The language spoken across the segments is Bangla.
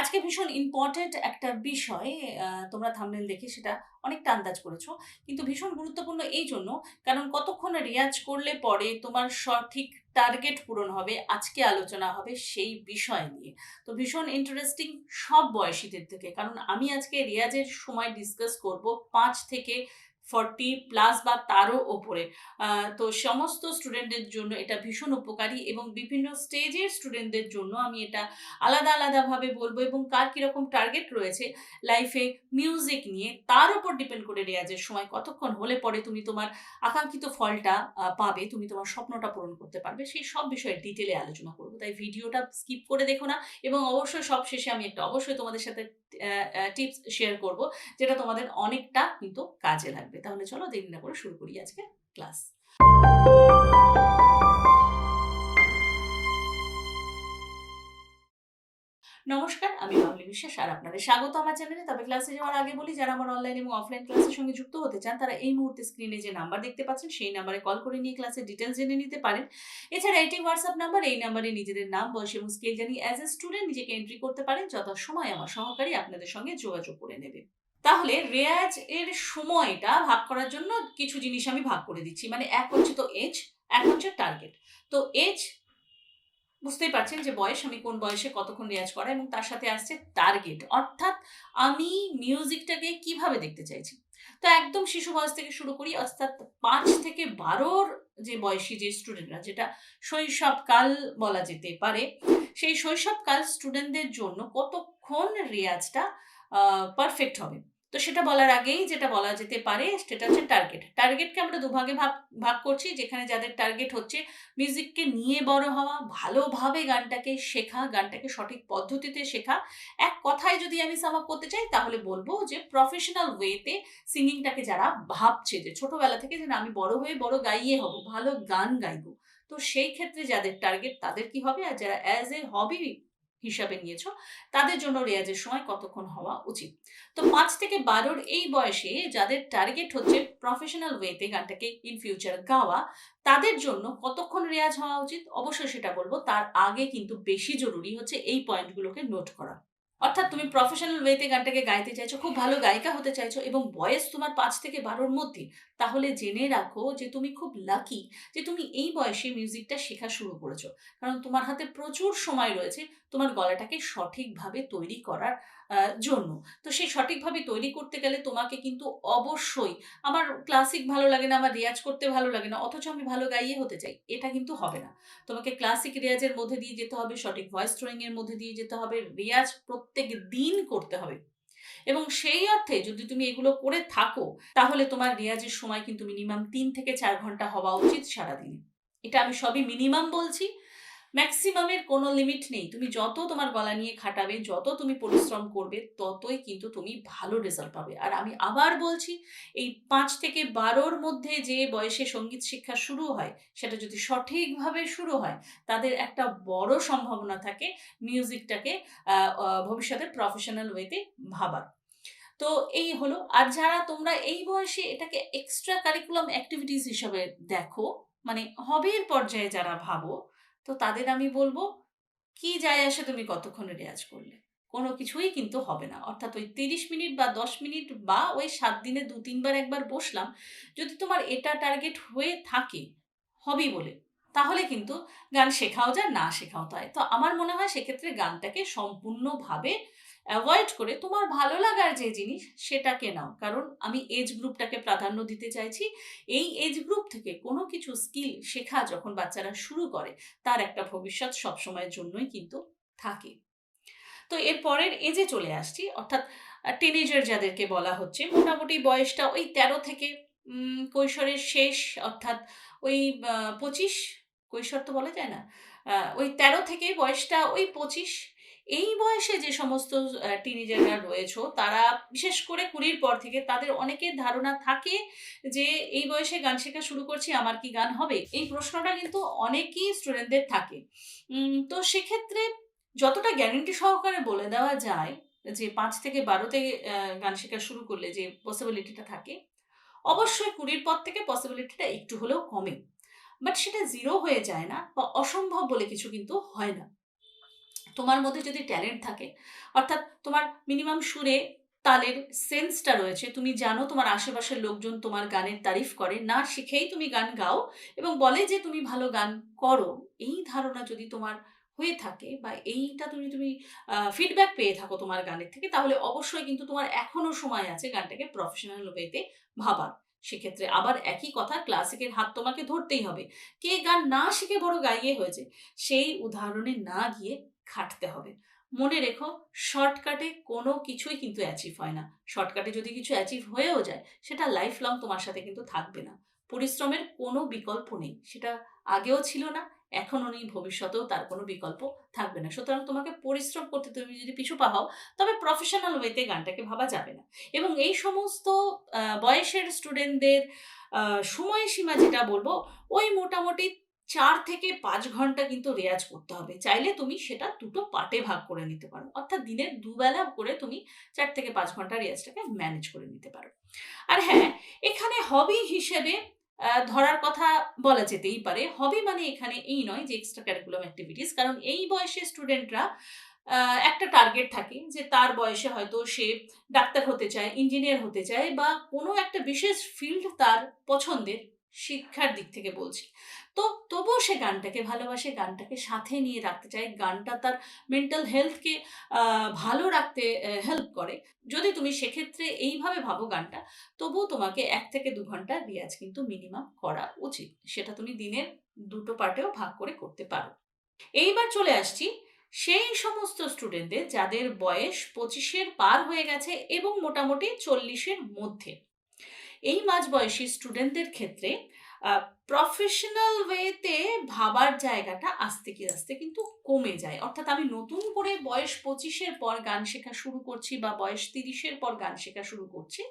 আজকে ভীষণ ইম্পর্টেন্ট একটা বিষয় তোমরা থাম্বনেল দেখে সেটা অনেকটা আন্দাজ করেছ। কিন্তু ভীষণ গুরুত্বপূর্ণ এই জন্য, কারণ কতক্ষণ রেয়াজ করলে পরে তোমার সঠিক টার্গেট পূরণ হবে, আজকে আলোচনা হবে সেই বিষয় নিয়ে। তো ভীষণ ইন্টারেস্টিং সব বয়সীদের থেকে, কারণ আমি আজকে রেয়াজের সময় ডিসকাস করব পাঁচ থেকে ফর্টি প্লাস বা তারও ওপরে। তো সমস্ত স্টুডেন্টদের জন্য এটা ভীষণ উপকারী এবং বিভিন্ন স্টেজের স্টুডেন্টদের জন্য আমি এটা আলাদা আলাদাভাবে বলব এবং কার কীরকম টার্গেট রয়েছে লাইফে মিউজিক নিয়ে, তার উপর ডিপেন্ড করে রেয়াজের সময় কতক্ষণ হলে পরে তুমি তোমার আকাঙ্ক্ষিত ফলটা পাবে, তুমি তোমার স্বপ্নটা পূরণ করতে পারবে, সেই সব বিষয়ে ডিটেলে আলোচনা করব। তাই ভিডিওটা স্কিপ করে দেখো না। এবং অবশ্যই সব শেষে আমি একটা অবশ্যই তোমাদের সাথে টিপস শেয়ার করব, যেটা তোমাদের অনেকটা কিন্তু কাজে লাগবে। তাহলে চলো দেরি না করে শুরু করি আজকে ক্লাস নমস্কার, আমি বাবলি বিশ্বাস আর আপনাদের স্বাগত আমার চ্যানেলে। তবে ক্লাসে যাওয়ার আগে বলি, যারা আমার অনলাইন এবং অফলাইন ক্লাসের সঙ্গে যুক্ত হতে চান, তারা এই মুহূর্তে স্ক্রিনে যে নাম্বার দেখতে পাচ্ছেন, সেই নাম্বারে কল করে নিয়ে ক্লাসের ডিটেলস জেনে নিতে পারেন। এছাড়া এটি হোয়াটসঅ্যাপ নাম্বার এই নাম্বারে নিজেদের নাম, বয়স এবং স্কেল জানিয়ে অ্যাজ এ স্টুডেন্ট নিজেকে এন্ট্রি করতে পারেন যত সময় আমার সহকারী আপনাদের সঙ্গে যোগাযোগ করে নেবে। তাহলে রেয়াজ এর সময়টা ভাগ করার জন্য কিছু জিনিস আমি ভাগ করে দিচ্ছি। মানে এক হচ্ছে তো এজ এক হচ্ছে টার্গেট তো এজ বুঝতেই পারছেন যে বয়স, আমি কোন বয়সে কতক্ষণ রেয়াজ করা এবং তার সাথে আসছে টার্গেট। অর্থাৎ আমি মিউজিকটাকে কীভাবে দেখতে চাইছি? তো একদম শিশু বয়স থেকে শুরু করি, অর্থাৎ পাঁচ থেকে বারোর যে বয়সী যে স্টুডেন্টরা যেটা শৈশবকাল বলা যেতে পারে, সেই শৈশবকাল স্টুডেন্টদের জন্য কতক্ষণ রেয়াজটা পারফেক্ট হবে? তো সেটা বলার আগেই যেটা বলা যেতে পারে সেটা হচ্ছে টার্গেট টার্গেটকে আমরা দুভাগে ভাগ ভাগ করছি, যেখানে যাদের টার্গেট হচ্ছে মিউজিককে নিয়ে বড় হওয়া, ভালোভাবে গানটাকে শেখা, গানটাকে সঠিক পদ্ধতিতে শেখা। এক কথায় যদি আমি সাম আপ করতে চাই, তাহলে বলব যে প্রফেশনাল ওয়েতে সিঙ্গিংটাকে যারা ভাবছে যে ছোটবেলা থেকে যে আমি বড় হয়ে বড় গাইয়ে হব, ভালো গান গাইবো। তো সেই ক্ষেত্রে যাদের টার্গেট তাদের কি হবে? আর যারা অ্যাজ এ হবি হিসাবে নিয়েছো, তাদের জন্য রেয়াজের সময় কতক্ষণ হওয়া উচিত? তো পাঁচ থেকে বারোর এই বয়সে যাদের টার্গেট হচ্ছে প্রফেশনাল ওয়েতে গানটাকে ইন ফিউচার গাওয়া, তাদের জন্য কতক্ষণ রেয়াজ হওয়া উচিত? অবশ্যই সেটা বলব, তার আগে কিন্তু বেশি জরুরি হচ্ছে এই পয়েন্টগুলোকে নোট করা। অর্থাৎ তুমি প্রফেশনাল ওয়েতে গানটাকে গাইতে চাইছো, খুব ভালো গায়িকা হতে চাইছো এবং বয়স তোমার পাঁচ থেকে বারোর মধ্যে তাহলে জেনে রাখো যে তুমি খুব লাকি যে তুমি এই বয়সে মিউজিকটা শেখা শুরু করেছ। কারণ তোমার হাতে প্রচুর সময় রয়েছে তোমার গলাটাকে সঠিকভাবে তৈরি করার জন্য। তো সেই সঠিকভাবে তৈরি করতে গেলে তোমাকে কিন্তু অবশ্যই আমার ক্লাসিক ভালো লাগে না, আমার রেয়াজ করতে ভালো লাগে না, অথচ আমি ভালো গাইয়ে হতে চাই, এটা কিন্তু হবে না। তোমাকে ক্লাসিক রেয়াজের মধ্যে দিয়ে যেতে হবে, সঠিক ভয়েস থ্রোয়িং এর মধ্যে দিয়ে যেতে হবে রেয়াজ প্রত্যেক দিন করতে হবে। এবং সেই অর্থে যদি তুমি এগুলো করে থাকো, তাহলে তোমার রেয়াজের সময় কিন্তু মিনিমাম তিন থেকে চার ঘণ্টা হওয়া উচিত সারাদিনে। এটা আমি সবই মিনিমাম বলছি। ম্যাক্সিমামের কোনো লিমিট নেই। তুমি যত তোমার গলা নিয়ে খাটাবে, যত তুমি পরিশ্রম করবে, ততই কিন্তু তুমি ভালো রেজাল্ট পাবে। আর আমি আবার বলছি, এই পাঁচ থেকে বারোর মধ্যে যে বয়সে সংগীত শিক্ষা শুরু হয়, সেটা যদি সঠিকভাবে শুরু হয়, তাদের একটা বড় সম্ভাবনা থাকে মিউজিকটাকে ভবিষ্যতে প্রফেশনাল ওয়েতে ভাবার। তো এই হলো। আর যারা তোমরা এই বয়সে এটাকে এক্সট্রা কারিকুলাম অ্যাক্টিভিটিস হিসাবে দেখো মানে হবির পর্যায়ে যারা ভাবো, তো তাদের আমি বলব, কি যায় আসে তুমি কতক্ষণ রেয়াজ করলে? কোনো কিছুই কিন্তু হবে না। অর্থাৎ ওই তিরিশ মিনিট বা দশ মিনিট বা ওই সাত দিনে দু তিনবার একবার বসলাম, যদি তোমার এটা টার্গেট হয়ে থাকে হবি বলে, তাহলে কিন্তু গান শেখাও যায়, না শেখাও যায় তো আমার মনে হয় সেক্ষেত্রে গানটাকে সম্পূর্ণভাবে অ্যাভয়েড করে তোমার ভালো লাগার যে জিনিস সেটাকে নাও। কারণ আমি এজ গ্রুপটাকে প্রাধান্য দিতে চাইছি। এই এজ গ্রুপ থেকে কোনো কিছু স্কিল শেখা যখন বাচ্চারা শুরু করে, তার একটা ভবিষ্যৎ সবসময়ের জন্যই কিন্তু থাকে। তো এর পরের এজে চলে আসছি। অর্থাৎ টিনেজার যাদেরকে বলা হচ্ছে, মোটামুটি বয়সটা ওই তেরো থেকে কৈশোরের শেষ, অর্থাৎ ওই পঁচিশ, কৈশোর তো বলা যায় না ওই তেরো থেকে বয়সটা ওই পঁচিশ এই বয়সে যে সমস্ত টিনেজাররা রয়েছে, তারা বিশেষ করে কুড়ির পর থেকে তাদের অনেকের ধারণা থাকে যে, এই বয়সে গান শেখা শুরু করছি, আমার কি গান হবে? এই প্রশ্নটা কিন্তু অনেকই স্টুডেন্টদের থাকে। তো সেক্ষেত্রে যতটা গ্যারেন্টি সহকারে বলে দেওয়া যায় যে, পাঁচ থেকে বারোতে গান শেখা শুরু করলে যে পসিবিলিটিটা থাকে, অবশ্যই কুড়ির পর থেকে পসিবিলিটিটা একটু হলেও কমে। বাট সেটা জিরো হয়ে যায় না বা অসম্ভব বলে কিছু কিন্তু হয় না। তোমার মধ্যে যদি ট্যালেন্ট থাকে, অর্থাৎ তোমার মিনিমাম সুরে তালের সেন্সটা রয়েছে, তুমি জানো তোমার আশেপাশের লোকজন তোমার গানের তারিফ করে, না শিখেই তুমি গান গাও এবং বলে যে তুমি ভালো গান করো, এই ধারণা যদি তোমার হয়ে থাকে বা এইটা তুমি তুমি ফিডব্যাক পেয়ে থাকো তোমার গানের থেকে, তাহলে অবশ্যই কিন্তু তোমার এখনও সময় আছে গানটাকে প্রফেশনাল ওয়েতে ভাবার। সেক্ষেত্রে আবার একই কথা ক্লাসিকের হাত তোমাকে ধরতেই হবে। কে গান না শিখে বড় গাইয়ে হয়েছে, সেই উদাহরণে না গিয়ে খাটতে হবে। মনে রেখো শর্টকাটে কোনো কিছুই কিন্তু অ্যাচিভ হয় না। শর্টকাটে যদি কিছু অ্যাচিভ হয়েও যায়, সেটা লাইফ লং তোমার সাথে কিন্তু থাকবে না। পরিশ্রমের কোনো বিকল্প নেই। সেটা আগেও ছিল না, এখনও নেই, ভবিষ্যতেও তার কোনো বিকল্প থাকবে না। সুতরাং তোমাকে পরিশ্রম করতে তুমি যদি পিছু পা হও তবে প্রফেশনাল ওয়েতে গানটাকে ভাবা যাবে না। এবং এই সমস্ত বয়সের স্টুডেন্টদের সময়সীমা যেটা বলব, ওই মোটামুটি চার থেকে পাঁচ ঘণ্টা কিন্তু রেয়াজ করতে হবে। চাইলে তুমি সেটা দুটো পার্টে ভাগ করে নিতে পারো। অর্থাৎ দিনের দুবেলা করে তুমি চার থেকে পাঁচ ঘণ্টা রেয়াজটাকে ম্যানেজ করে নিতে পারো। আর হ্যাঁ এখানে হবি হিসেবে ধরার কথা বলা যেতেই পারে। হবি মানে এখানে এই নয় যে এক্সট্রা ক্যারিকুলাম অ্যাক্টিভিটিস কারণ এই বয়সে স্টুডেন্টরা একটা টার্গেট থাকে যে তার বয়সে হয়তো সে ডাক্তার হতে চায় ইঞ্জিনিয়ার হতে চায় বা কোনো একটা বিশেষ ফিল্ড তার পছন্দের শিক্ষার দিক থেকে বলছি। তো তবুও সে গানটাকে ভালোবাসে, গানটাকে সাথে নিয়ে রাখতে চায়। গানটা তার মেন্টাল হেলথকে ভালো রাখতে হেল্প করে। যদি তুমি সেক্ষেত্রে এইভাবে ভাবো গানটা, তবুও তোমাকে এক থেকে দু ঘণ্টা রিয়াজ কিন্তু মিনিমাম করা উচিত। সেটা তুমি দিনের দুটো পার্টেও ভাগ করে করতে পারো। এইবার চলে আসছি সেই সমস্ত স্টুডেন্টদের যাদের বয়স পঁচিশের পার হয়ে গেছে এবং মোটামুটি চল্লিশের মধ্যে। এই মাঝ বয়সী স্টুডেন্টদের ক্ষেত্রে প্রফেশনাল ওয়েতে ভাবার জায়গাটা আস্তে কি আস্তে কিন্তু কমে যায়। অর্থাৎ আমি নতুন করে বয়স পঁচিশের পর গান শেখা শুরু করছি বা বয়স তিরিশের পর গান শেখা শুরু করছি,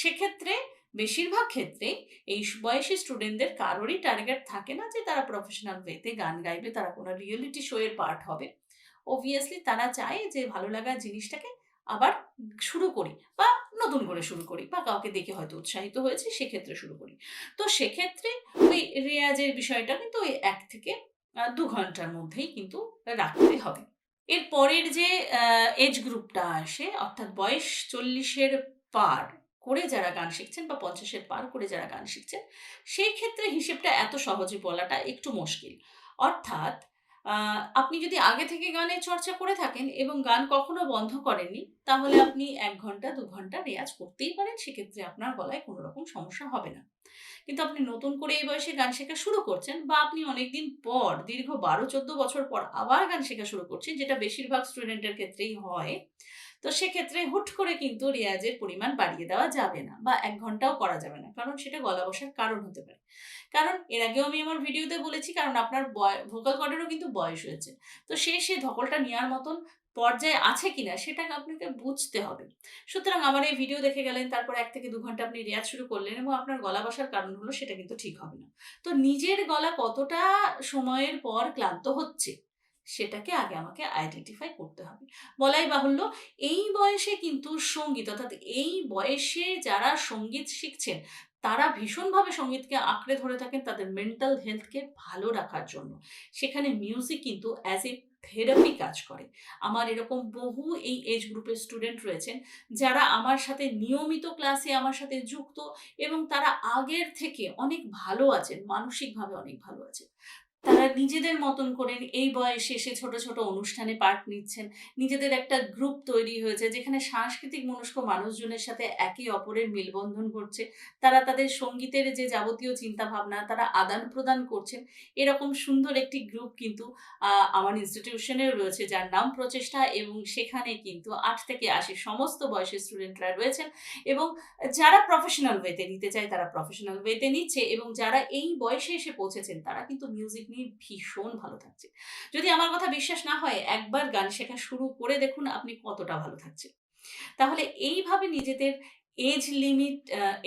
সেক্ষেত্রে বেশিরভাগ ক্ষেত্রে এই বয়সী স্টুডেন্টদের কারোরই টার্গেট থাকে না যে তারা প্রফেশনাল ওয়েতে গান গাইবে, তারা কোনো রিয়েলিটি শো এর পার্ট হবে। অবভিয়াসলি তারা চায় যে ভালো লাগা জিনিসটাকে আবার শুরু করি বা নতুন করে শুরু করি বা কাউকে দেখে হয়তো উৎসাহিত হয়েছে, সেক্ষেত্রে শুরু করি। তো সেক্ষেত্রে ওই রেয়াজের বিষয়টা কিন্তু ওই এক থেকে দু ঘণ্টার মধ্যেই কিন্তু রাখতে হবে। এর পরের যে এজ গ্রুপটা আসে, অর্থাৎ বয়স চল্লিশের পার করে যারা গান শিখছেন বা পঞ্চাশের পার করে যারা গান শিখছেন, সেই ক্ষেত্রে হিসেবটা এত সহজে বলাটা একটু মুশকিল। অর্থাৎ আপনি যদি আগে থেকে গানের চর্চা করে থাকেন এবং গান কখনো বন্ধ করেননি, তাহলে আপনি এক ঘণ্টা, দু ঘণ্টা রেয়াজ করতেই পারেন, সেক্ষেত্রে আপনার গলায় কোনো রকম সমস্যা হবে না। কিন্তু আপনি নতুন করে এই বয়সে গান শেখা শুরু করছেন বা আপনি অনেকদিন পর, দীর্ঘ বারো, চোদ্দ বছর পর আবার গান শেখা শুরু করছেন, যেটা বেশিরভাগ স্টুডেন্টের ক্ষেত্রেই হয় তো সেক্ষেত্রে হুট করে কিন্তু রেয়াজের পরিমাণ বাড়িয়ে দেওয়া যাবে না বা এক ঘন্টাও করা যাবে না। কারণ সেটা গলা বসার কারণ হতে পারে। কারণ এর আগেও আমি আমার ভিডিওতে বলেছি, কারণ আপনার বয় ভোকাল কর্ডেরও কিন্তু বয়স হয়েছে। তো সে সে ধকলটা নেওয়ার মতন পর্যায়ে আছে কিনা সেটাকে আপনাকে বুঝতে হবে। সুতরাং আমার এই ভিডিও দেখে গেলেন, তারপর এক থেকে দু ঘণ্টা আপনি রেয়াজ শুরু করলেন এবং আপনার গলা বসার কারণ হলো সেটা কিন্তু ঠিক হবে না। তো নিজের গলা কতটা সময়ের পর ক্লান্ত হচ্ছে সেটাকে আগে আমাকে আইডেন্টিফাই করতে হবে। বলাই বাহুল্য, এই বয়সে কিন্তু সংগীত, অর্থাৎ এই বয়সে যারা সংগীত শিখছেন, তারা ভীষণভাবে সঙ্গীতকে আঁকড়ে ধরে থাকেন তাদের মেন্টাল হেলথকে ভালো রাখার জন্য। সেখানে মিউজিক কিন্তু অ্যাজ এ থেরাপি কাজ করে। আমার এরকম বহু এই এজ গ্রুপের স্টুডেন্ট রয়েছেন, যারা আমার সাথে নিয়মিত ক্লাসে আমার সাথে যুক্ত এবং তারা আগের থেকে অনেক ভালো আছেন, মানসিকভাবে অনেক ভালো আছেন। তারা নিজেদের মতন করে এই বয়সে এসে ছোট ছোট অনুষ্ঠানে পার্ট নিচ্ছেন। নিজেদের একটা গ্রুপ তৈরি হয়েছে যেখানে সাংস্কৃতিক মনস্ক মানুষজনের সাথে একে অপরের মেলবন্ধন ঘটছে তারা তাদের সঙ্গীতের যে যাবতীয় চিন্তা ভাবনা তারা আদান প্রদান করছেন। এরকম সুন্দর একটি গ্রুপ কিন্তু আমার ইনস্টিটিউশনেও রয়েছে যার নাম প্রচেষ্টা এবং সেখানে কিন্তু আট থেকে আশি সমস্ত বয়সের স্টুডেন্টরা রয়েছেন এবং যারা প্রফেশনাল ওয়েতে নিতে চায় তারা প্রফেশনাল ওয়েতে নিচ্ছে এবং যারা এই বয়সে এসে পৌঁছেছেন তারা কিন্তু মিউজিক নিয়ে ভীষণ ভালো থাকছে যদি আমার কথা বিশ্বাস না হয়, একবার গান শেখা শুরু করে দেখুন আপনি কতটা ভালো থাকছে তাহলে এইভাবে নিজেদের এজ লিমিট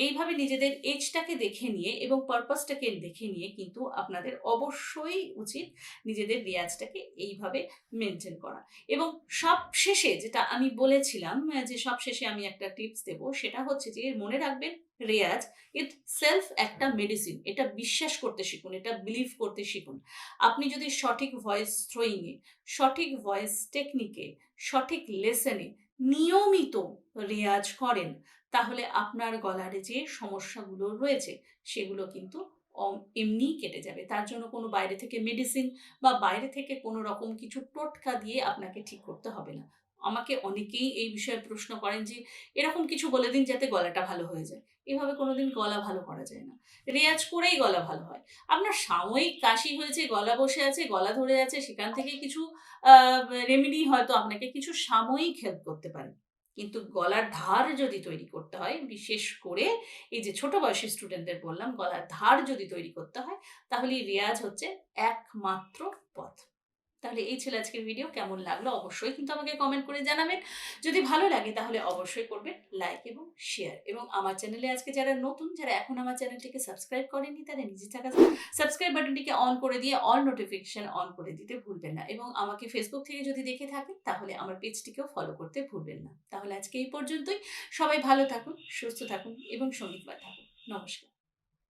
এইভাবে নিজেদের এজটাকে দেখে নিয়ে এবং পারপাসটাকে দেখে নিয়ে কিন্তু আপনাদের অবশ্যই উচিত নিজেদের রেয়াজটাকে এইভাবে মেনটেন করা। এবং সব শেষে যেটা আমি বলেছিলাম যে সব শেষে আমি একটা টিপস দেব, সেটা হচ্ছে যে মনে রাখবেন রেয়াজ ইট সেলফ একটা মেডিসিন এটা বিশ্বাস করতে শিখুন, এটা বিলিভ করতে শিখুন। আপনি যদি সঠিক ভয়েস থ্রোয়িংয়ে সঠিক ভয়েস টেকনিকে সঠিক লেসনে নিয়মিত রেয়াজ করেন তাহলে আপনার গলার যে সমস্যাগুলো রয়েছে, সেগুলো কিন্তু এমনিই কেটে যাবে। তার জন্য কোনো বাইরে থেকে মেডিসিন বা বাইরে থেকে কোনো রকম কিছু টোটকা দিয়ে আপনাকে ঠিক করতে হবে না। আমাকে অনেকেই এই বিষয়ে প্রশ্ন করেন যে, এরকম কিছু বলে দিন যাতে গলাটা ভালো হয়ে যায়। এভাবে কোনোদিন গলা ভালো করা যায় না। রেয়াজ করেই গলা ভালো হয়। আপনার সাময়িক কাশি হয়েছে, গলা বসে আছে, গলা ধরে আছে, সেখান থেকে কিছু রেমেডি হয়তো আপনাকে কিছু সাময়িক হেল্প করতে পারে। কিন্তু গলার ধার যদি তৈরি করতে হয়, বিশেষ করে এই যে ছোট বয়সী স্টুডেন্টদের বললাম, গলার ধার যদি তৈরি করতে হয়, তাহলে রেয়াজ হচ্ছে একমাত্র পথ। তাহলে এই ছিল আজকের ভিডিও কেমন লাগল অবশ্যই কিন্তু আমাকে কমেন্ট করে জানাবেন। যদি ভালো লাগে তাহলে অবশ্যই করবেন লাইক এবং শেয়ার এবং আমার চ্যানেলে আজকে যারা নতুন, যারা এখন আমার চ্যানেলটিকে সাবস্ক্রাইব করেনি তারা নিজে থাকা সাবস্ক্রাইব বাটনটিকে অন করে দিয়ে অল নোটিফিকেশন অন করে দিতে ভুলবেন না। এবং আমাকে ফেসবুক থেকে যদি দেখে থাকেন, তাহলে আমার পেজটিকেও ফলো করতে ভুলবেন না। তাহলে আজকে এই পর্যন্তই। সবাই ভালো থাকুন, সুস্থ থাকুন এবং সঙ্গীতময় থাকুন। নমস্কার।